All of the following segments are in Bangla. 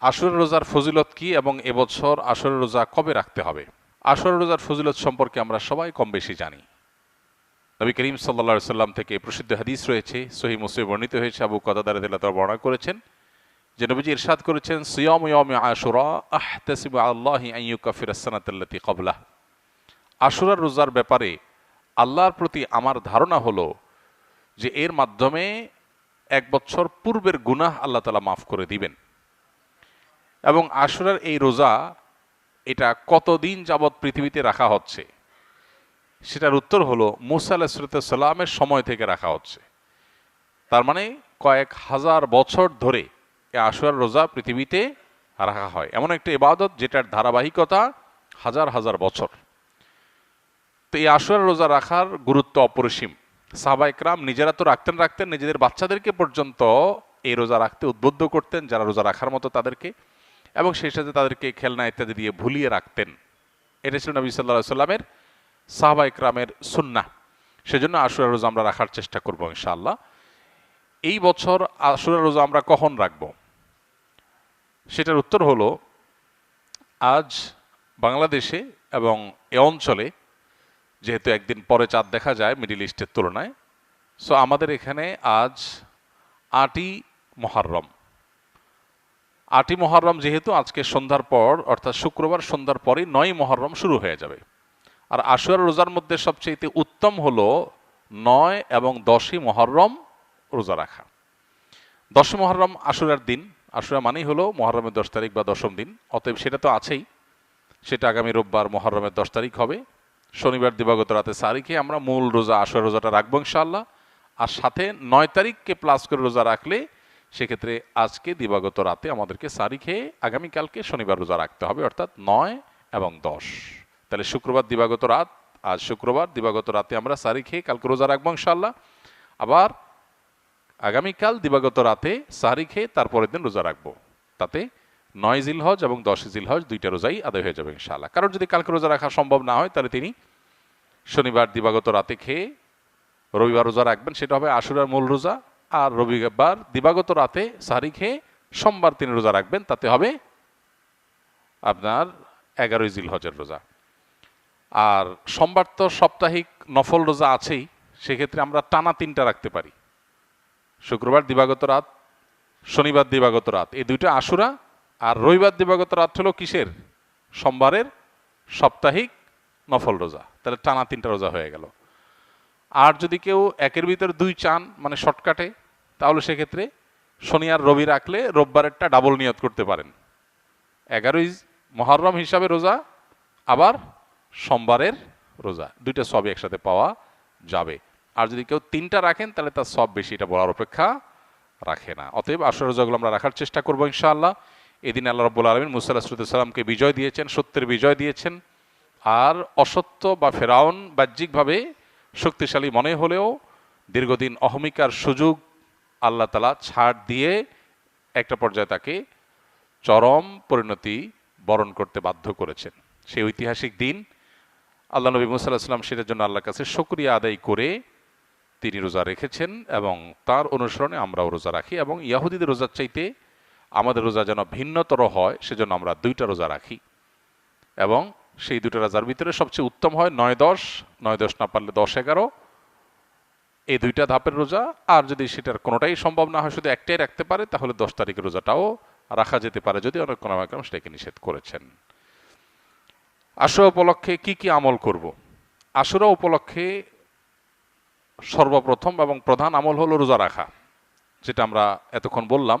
আশুর রোজার ফজিলত কি এবং এবছর আসর রোজা কবে রাখতে হবে? আসর রোজার ফজিলত সম্পর্কে আমরা সবাই কম বেশি জানি। নবী করিম সাল্লা সাল্লাম থেকে প্রসিদ্ধ হাদিস রয়েছে সহি মুসলিম বর্ণিত হয়েছে, আবু কদাদার বর্ণনা করেছেন, যে নবীজি ইরশাদ করেছেন, সিয়ম ইয়ম আশুরা, আহতাসিব আল্লাহ আইয়ুকাফির সানাতাল্লাতি কবলা আশুরার রোজার ব্যাপারে আল্লাহর প্রতি আমার ধারণা হলো যে এর মাধ্যমে এক বছর পূর্বের গুনাহ আল্লাহ তালা মাফ করে দিবেন। এবং আশুরার এই রোজা এটা কতদিন যাবৎ পৃথিবীতে রাখা হচ্ছে? সেটার উত্তর হলো মুসা আলাহিসাল্লামের সময় থেকে রাখা হচ্ছে। তার মানে কয়েক হাজার বছর ধরে এই আশুরার রোজা পৃথিবীতে রাখা হয়। এমন একটা ইবাদত যেটার ধারাবাহিকতা হাজার হাজার বছর। তো এই আশুরার রোজা রাখার গুরুত্ব অপরিসীম। সাহবা নিজেরা তো রাখতেন রাখতেন, নিজেদের বাচ্চাদেরকে পর্যন্ত এই রোজা রাখতে উদ্বুদ্ধ করতেন, যারা রোজা রাখার মতো তাদেরকে। এবং সেই সাথে তাদেরকে খেলনা ইত্যাদি দিয়ে ভুলিয়ে রাখতেন। এটা ছিল নবী সাল্লাহ সাল্লামের সাহবা ইকরামের সুন্না সেজন্য আশুরা রোজা আমরা রাখার চেষ্টা করব ইনশাআল্লাহ। এই বছর আশুরা রোজা আমরা কখন রাখব? সেটার উত্তর হলো, আজ বাংলাদেশে এবং এ অঞ্চলে, যেহেতু একদিন পরে চাঁদ দেখা যায় মিডিল ইস্টের তুলনায়, সো আমাদের এখানে আজ আটই মহারম আটই মহরম যেহেতু আজকে সন্ধ্যার পর, অর্থাৎ শুক্রবার সন্ধ্যার পরই নয় মহরম শুরু হয়ে যাবে। আর আশুয়ার রোজার মধ্যে সবচেয়ে উত্তম হলো নয় এবং দশই মহরম রোজা রাখা। দশই মহরম আশুরার দিন। আশুরা মানেই হলো মহরমের দশ তারিখ বা দশম দিন। অতএব সেটা তো আছেই। সেটা আগামী রোববার মহরমের দশ তারিখ হবে। শনিবার দিবাগত রাতে সারিখে আমরা মূল রোজা আশুরা রোজাটা রাখব ইনশাল্লাহ আর সাথে নয় তারিখকে প্লাস করে রোজা রাখলে সেক্ষেত্রে আজকে দিবাগত রাতে আমাদেরকে সারি খেয়ে আগামীকালকে শনিবার রোজা রাখতে হবে, অর্থাৎ নয় এবং দশ। তাহলে শুক্রবার দিবাগত রাত, আজ শুক্রবার দিবাগত রাতে আমরা সারি খেয়ে কালকে রোজা রাখব ইনশাল্লাহ আবার আগামীকাল দিবাগত রাতে সারি খেয়ে তারপরের দিন রোজা রাখব। তাতে নয় জিল হজ এবং দশ জিল হজ দুইটা রোজাই আদায় হয়ে যাবে ইনশাল্লাহ কারণ যদি কালকে রোজা রাখা সম্ভব না হয়, তাহলে তিনি শনিবার দিবাগত রাতে খেয়ে রবিবার রোজা রাখবেন, সেটা হবে আশুরার মূল রোজা। আর রবিবার দিবাগত রাতে সারি খেয়ে সোমবার তিনি রোজা রাখবেন, তাতে হবে আপনার এগারোই জিল হজের রোজা। আর সোমবার তো সাপ্তাহিক নফল রোজা আছেই, সেক্ষেত্রে আমরা টানা তিনটা রাখতে পারি। শুক্রবার দিবাগত রাত, শনিবার দিবাগত রাত, এই দুইটা আশুরা আর রবিবার দিবাগত রাত হলো কিসের? সোমবারের সাপ্তাহিক নফল রোজা। তাহলে টানা তিনটা রোজা হয়ে গেল। আর যদি কেউ একের ভিতরে দুই চান মানে শর্টকাটে, তাহলে সেক্ষেত্রে শনি আর রবি রাখলে রোববারেরটা ডাবল নিয়ত করতে পারেন। এগারোই মহরম হিসাবে রোজা, আবার সোমবারের রোজা। দুইটা সবই একসাথে পাওয়া যাবে। আর যদি কেউ তিনটা রাখেন, তাহলে তার সব বেশি, এটা বলার অপেক্ষা রাখে না। অতএব আসর রোজাগুলো আমরা রাখার চেষ্টা করব ইনশাআল্লাহ। এদিন আল্লাহ রব্বুল আলমিন মুসাল্লাহামকে বিজয় দিয়েছেন, সত্যের বিজয় দিয়েছেন। আর অসত্য বা ফেরাউন বাহ্যিকভাবে শক্তিশালী মনে হলেও দীর্ঘদিন অহমিকার সুযোগ আল্লাহ তালা ছাড় দিয়ে একটা পর্যায়ে তাকে চরম পরিণতি বরণ করতে বাধ্য করেছেন। সেই ঐতিহাসিক দিন আল্লাহ নবী মুসাল্লাহাম সেটার জন্য আল্লাহর কাছে সক্রিয়া আদায় করে তিনি রোজা রেখেছেন এবং তার অনুসরণে আমরাও রোজা রাখি এবং ইয়াহুদিদের রোজার চাইতে আমাদের রোজা যেন ভিন্নতর হয়, সেজন্য আমরা দুইটা রোজা রাখি। এবং সেই দুটো রাজার ভিতরে সবচেয়ে উত্তম হয় নয় দশ নয় দশ না পারলে দশ এগারো। এই দুইটা ধাপের রোজা, আর যদি সেটার কোনোটাই সম্ভব না হয়, শুধু একটাই রাখতে পারে, তাহলে দশ তারিখের রোজাটাও রাখা যেতে পারে, যদি অনেক কোনো একরম সেটাকে নিষেধ করেছেন। আশুরা উপলক্ষে কি কি আমল করব? আশুরা উপলক্ষে সর্বপ্রথম এবং প্রধান আমল হলো রোজা রাখা, যেটা আমরা এতক্ষণ বললাম।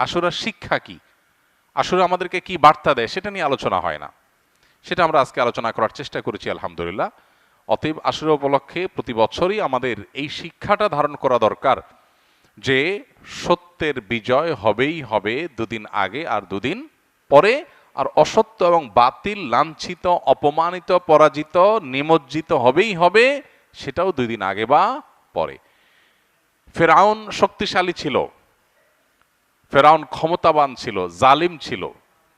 আশুরার শিক্ষা কি? আশুরা আমাদেরকে কি বার্তা দেয়? সেটা নিয়ে আলোচনা হয় না। সেটা আমরা আজকে আলোচনা করার চেষ্টা করেছি, আলহামদুলিল্লাহ। অতএব আশুরা উপলক্ষে প্রতি বছরই আমাদের এই শিক্ষাটা ধারণ করা দরকার যে সত্যের বিজয় হবেই হবে দুদিন আগে আর দুদিন পরে, আর অসত্য এবং বাতিল, লাঞ্ছিত, অপমানিত, পরাজিত, নিমজ্জিত হবেই হবে, সেটাও দুই দিন আগে বা পরে। ফেরাউন শক্তিশালী ছিল। ফেরাউন ক্ষমতাবান ছিল, জালিম ছিল।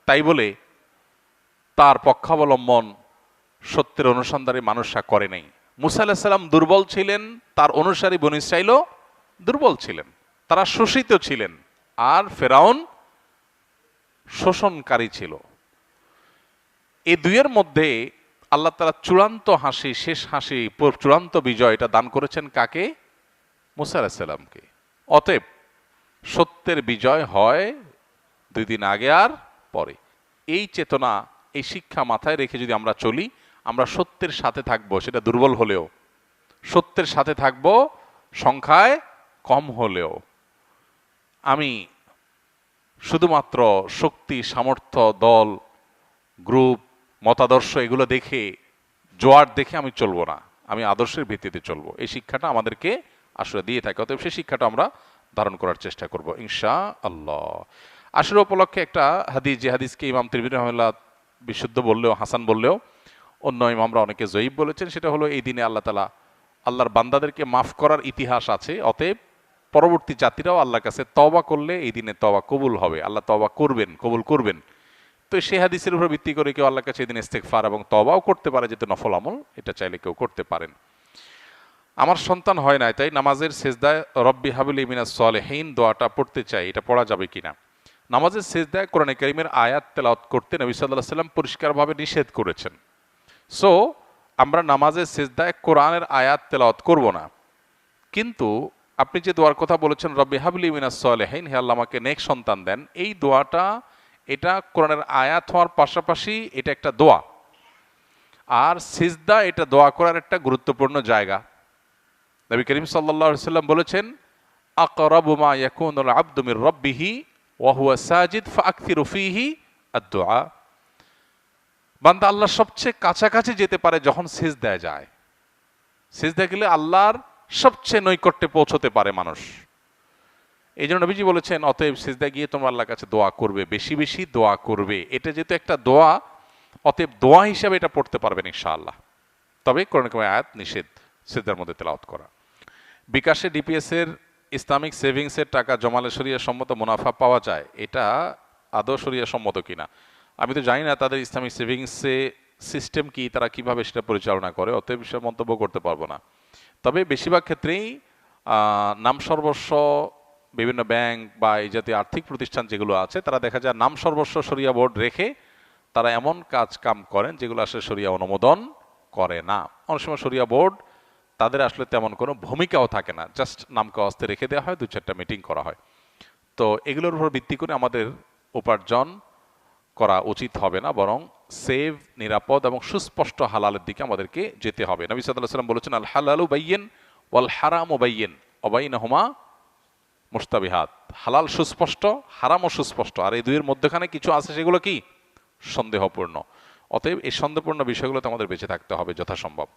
তাই বলে তার পক্ষাবলম্বন সত্যের অনুসন্ধানে মানুষরা করে নাই। মুসা দুর্বল ছিলেন, তার অনুসারী বন ইসরাইলও দুর্বল ছিলেন। তারা শোষিত ছিলেন আর ফেরাউন শোষণকারী ছিল। এই দুইয়ের মধ্যে আল্লাহ তারা চূড়ান্ত হাসি, শেষ হাসি, চূড়ান্ত বিজয় এটা দান করেছেন কাকে? মুসা আলাহিসাল্লামকে অতএব সত্যের বিজয় হয় দুই দিন আগে আর পরে। এই চেতনা, এই শিক্ষা মাথায় রেখে যদি আমরা চলি, আমরা সত্যের সাথে থাকব, সেটা দুর্বল হলেও। সত্যের সাথে থাকব, সংখ্যায় কম হলেও। আমি শুধুমাত্র শক্তি, সামর্থ্য, দল, গ্রুপ, মতাদর্শ এগুলো দেখে, জোয়ার দেখে আমি চলবো না। আমি আদর্শের ভিত্তিতে চলবো। এই শিক্ষাটা আমাদেরকে আসলে দিয়ে থাকে, অতএব সেই শিক্ষাটা আমরা ধারণ করার চেষ্টা করব ইনশা আল্লাহ আসলে উপলক্ষে একটা হাদিস, যে হাদিসকে ইমাম তিরবির রহমাল্লাহ বিশুদ্ধ বললেও, হাসান বললেও, অন্য ইমামরা অনেকে জয়ীব বলেছেন, সেটা হলো এই দিনে আল্লাহ তালা আল্লাহর বান্দাদেরকে মাফ করার ইতিহাস আছে, অতএব পরবর্তী জাতিরাও আল্লাহর কাছে তবা করলে এই দিনে তবা কবুল হবে, আল্লাহ তবা করবেন, কবুল করবেন। তো সেই হাদিসের উপর ভিত্তি করে কেউ আল্লাহর কাছে এদিন ইস্তেকফার এবং তবাও করতে পারে, যেহেতু নফল আমল, এটা চাইলে কেউ করতে পারেন। আমার সন্তান হয় নাই, তাই নামাজের সেজদায় রব্বি হাবিল ইমিনা সলেহীন দোয়াটা পড়তে চাই, এটা পড়া যাবে কিনা? নামাজের সেজদায় কোরআনে করিমের আয়াত তেলাওয়াত করতে নবী সাল্লাহ সাল্লাম পরিষ্কারভাবে নিষেধ করেছেন। সো আমরা নামাজের সেজদায় কোরআনের আয়াত তেলাওয়াত করব না। কিন্তু আপনি যে দোয়ার কথা বলেছেন, রব্বি হাবলি মিনাস সলেহীন, হে আল্লাহ আমাকে নেক সন্তান দেন, এই দোয়াটা, এটা কোরআনের আয়াত হওয়ার পাশাপাশি এটা একটা দোয়া। আর সিজদা, এটা দোয়া করার একটা গুরুত্বপূর্ণ জায়গা। নবী করিম সাল্লাম বলেছেন বান্দা সবচেয়ে কাছাকাছি যেতে পারে যখন যায়। গেলে আল্লাহর সবচেয়ে নৈকট্যে পৌঁছতে পারে মানুষ। এই জন্য নবীজি বলেছেন, অতএব সিজদা গিয়ে কাছে দোয়া করবে, বেশি বেশি দোয়া করবে। এটা যেহেতু একটা দোয়া, অতএব দোয়া হিসাবে এটা পড়তে পারবেন ইনশাআল্লাহ। তবে কোরআন কারিমের আয়াত নিষেধ, সিজদার মধ্যে তেলাওয়াত করা। বিকাশে ডিপিএস এর ইসলামিক সেভিংসের টাকা জমালে সরিয়া সম্মত মুনাফা পাওয়া যায়, এটা আদৌ সরিয়া সম্মত কিনা? আমি তো জানি না তাদের ইসলামিক সেভিংসে সিস্টেম কি, তারা কীভাবে সেটা পরিচালনা করে, অতএব বিষয়ে মন্তব্য করতে পারব না। তবে বেশিরভাগ ক্ষেত্রেই নাম সর্বস্ব বিভিন্ন ব্যাংক বা এই জাতীয় আর্থিক প্রতিষ্ঠান যেগুলো আছে, তারা দেখা যায় নাম সর্বস্ব সরিয়া বোর্ড রেখে তারা এমন কাজ কাম করেন যেগুলো আসলে সরিয়া অনুমোদন করে না। অনেক সময় সরিয়া বোর্ড তাদের আসলে তেমন কোনো ভূমিকাও থাকে না। জাস্ট নামকে অস্তে রেখে দেওয়া হয় দু চারটা মিটিং করা হয়। তো এগুলোর উপর ভিত্তি করে আমাদের উপার্জন করা উচিত হবে না, বরং সেভ নিরাপদ এবং সুস্পষ্ট হালালের দিকে আমাদেরকে যেতে হবে। নবী সাল্লাহ সাল্লাম বলেছেন আল হালালু বাইয়েন ওয়াল হারাম ও বাইয়েন অবাইন হুমা মুস্তাবিহাত হালাল সুস্পষ্ট, হারামও সুস্পষ্ট। আর এই দুইয়ের মধ্যখানে কিছু আছে সেগুলো কি? সন্দেহপূর্ণ। অতএব এই সন্দেহপূর্ণ বিষয়গুলোতে আমাদের বেঁচে থাকতে হবে যথাসম্ভব।